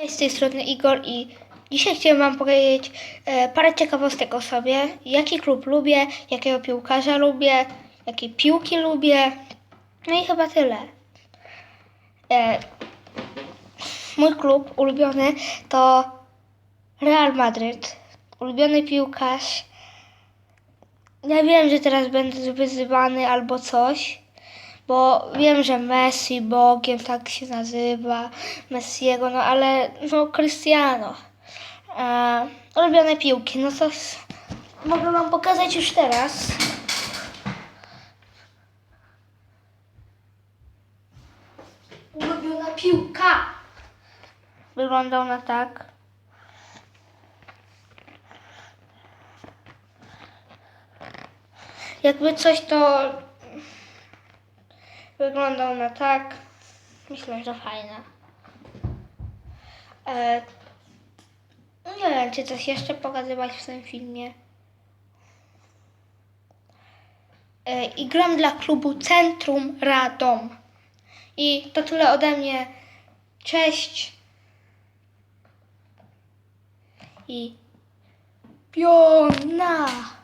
Cześć, z tej strony Igor i dzisiaj chciałem Wam powiedzieć e, parę ciekawostek o sobie. Jaki klub lubię, jakiego piłkarza lubię, jakie piłki lubię. No i chyba tyle. E, mój klub ulubiony to Real Madryt. Ulubiony piłkarz. Ja wiem, że teraz będę wyzywany albo coś, bo wiem, że Messi Bogiem tak się nazywa, Messiego, no ale no Cristiano. E, ulubione piłki, no to mogę wam pokazać już teraz. Ulubiona piłka. Wygląda ona tak. Jakby coś to wygląda ona tak. Myślę, że fajna. E, nie wiem, czy coś jeszcze pokazywać w tym filmie. E, I gram dla klubu Centrum Radom. I to tyle ode mnie. Cześć. I piona.